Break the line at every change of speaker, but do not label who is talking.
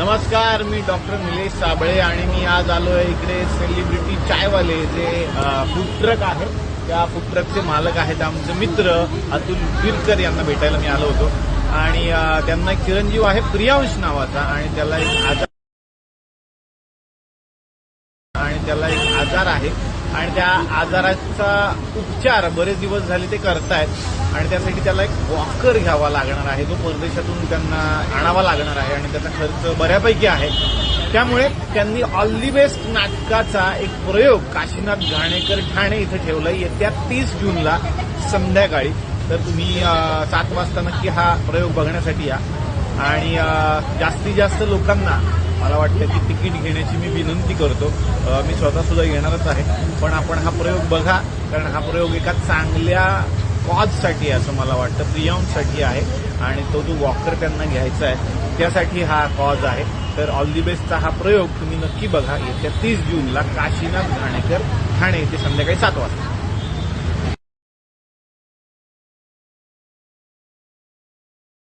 नमस्कार मी डॉक्टर निलेश साबळे आणि मी आज आलो आहे इकडे सेलिब्रिटी चायवाले जे फूड ट्रक आहे. त्या फूड ट्रकचे मालक आहेत आमचे मित्र अतुल बिरकर यांना भेटायला मी आलो होतो. आणि त्यांना एक चिरंजीव आहे प्रियांश नावाचा आणि त्याला एक आजार आणि त्याला एक आजार आहे. आणि त्या आजाराचा उपचार बरेच दिवस झाले ते करतायत. आणि त्यासाठी त्याला एक वॉकर घ्यावा लागणार आहे. जो परदेशातून त्यांना आणावा लागणार आहे आणि त्याचा खर्च बऱ्यापैकी आहे. त्यामुळे त्यांनी ऑल दी बेस्ट नाटकाचा एक प्रयोग काशीनाथ घाणेकर ठाणे इथं ठेवला येत्या तीस जूनला संध्याकाळी. तर तुम्ही सात वाजता नक्की हा प्रयोग बघण्यासाठी या. आणि जास्तीत जास्त लोकांना मला वाटतं की तिकीट घेण्याची मी विनंती करतो. मी स्वतः सुद्धा येणारच आहे. पण आपण हा प्रयोग बघा कारण हा प्रयोग एका चांगल्या कॉजसाठी आहे असं मला वाटतं. प्रियांसाठी आहे. आणि तो जो वॉकर त्यांना घ्यायचा आहे त्यासाठी हा कॉज आहे. तर ऑल दी बेस्टचा हा प्रयोग तुम्ही नक्की बघा. येत्या तीस जूनला काशीनाथ घाणेकर ठाणे ते संध्याकाळी सात वाजता.